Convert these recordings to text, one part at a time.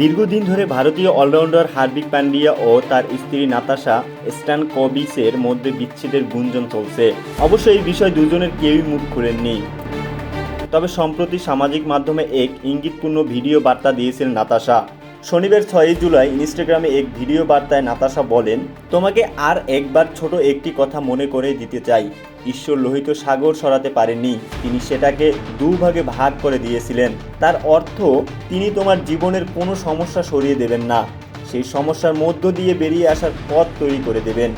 দীর্ঘদিন ধরে ভারতীয় অলরাউন্ডার হার্দিক পান্ডিয়া ও তার স্ত্রী নাতাশা স্ট্যান কবিসের মধ্যে বিচ্ছেদের গুঞ্জন চলছে। অবশ্য এই বিষয়ে দুজনের কেউই মুখ খুলেননি। তবে সম্প্রতি সামাজিক মাধ্যমে এক ইঙ্গিতপূর্ণ ভিডিও বার্তা দিয়েছেন নাতাশা। শনিবার ছয়ই জুলাই ইনস্টাগ্রামে এক ভিডিও বার্তায় নাতাশা বলেন, তোমাকে আর একবার ছোট একটি কথা মনে করে দিতে চাই। ঈশ্বর লোহিত সাগর সরাতে পারেননি। তিনি সেটাকে দুভাগে ভাগ করে দিয়েছিলেন। তার অর্থ, তিনি তোমার জীবনের কোনো সমস্যা সরিয়ে দেবেন না। সেই সমস্যার মধ্য দিয়ে বেরিয়ে আসার পথ তৈরি করে দেবেন।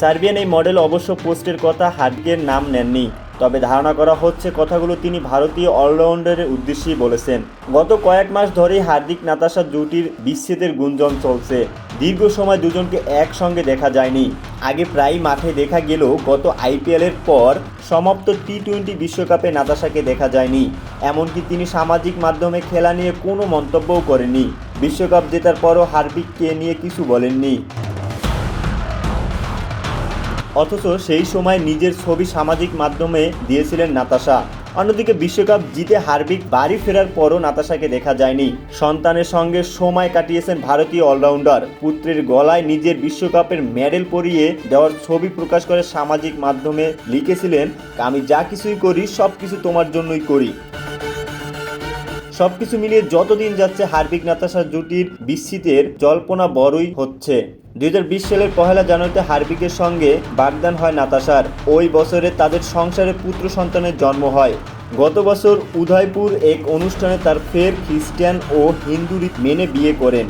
সার্বিয়ান এই মডেল অবশ্য পোস্টের কথা হাডগের নাম নেননি। তবে ধারণা করা হচ্ছে কথাগুলো তিনি ভারতীয় অলরাউন্ডারের উদ্দেশ্যেই বলেছেন। গত কয়েক মাস ধরেই হার্দিক নাতাশা জুটির বিচ্ছেদের গুঞ্জন চলছে। দীর্ঘ সময় দুজনকে একসঙ্গে দেখা যায়নি। আগে প্রায় মাঠে দেখা গেলেও গত আইপিএলের পর সমাপ্ত টি টোয়েন্টি বিশ্বকাপে নাতাশাকে দেখা যায়নি। এমনকি তিনি সামাজিক মাধ্যমে খেলা নিয়ে কোনো মন্তব্যও করেননি। বিশ্বকাপ জেতার পরও হার্দিককে নিয়ে কিছু বলেননি। অথচ সেই সময় নিজের ছবি সামাজিক মাধ্যমে দিয়েছিলেন নাতাশা। অন্যদিকে বিশ্বকাপ জিতে হার্বিক বাড়ি ফেরার পরও নাতাশাকে দেখা যায়নি। সন্তানের সঙ্গে সময় কাটিয়েছেন ভারতীয় অলরাউন্ডার। পুত্রের গলায় নিজের বিশ্বকাপের মেডেল পরিয়ে দেওয়ার ছবি প্রকাশ করে সামাজিক মাধ্যমে লিখেছিলেন, আমি যা কিছুই করি সব কিছু তোমার জন্যই করি। সবকিছু মিলিয়ে যতদিন যাচ্ছে হার্বিক নাতাশা জুটির বিস্মিতের জল্পনা বড়ই হচ্ছে। দু হাজার বিশ সালের পহেলা জানুয়ারিতে হার্বিকের সঙ্গে বাগদান হয় নাতাশার। ওই বছরে তাদের সংসারে পুত্র সন্তানের জন্ম হয়। গত বছর উদয়পুর এক অনুষ্ঠানে তার ফের খ্রিস্টান ও হিন্দু মেনে বিয়ে করেন।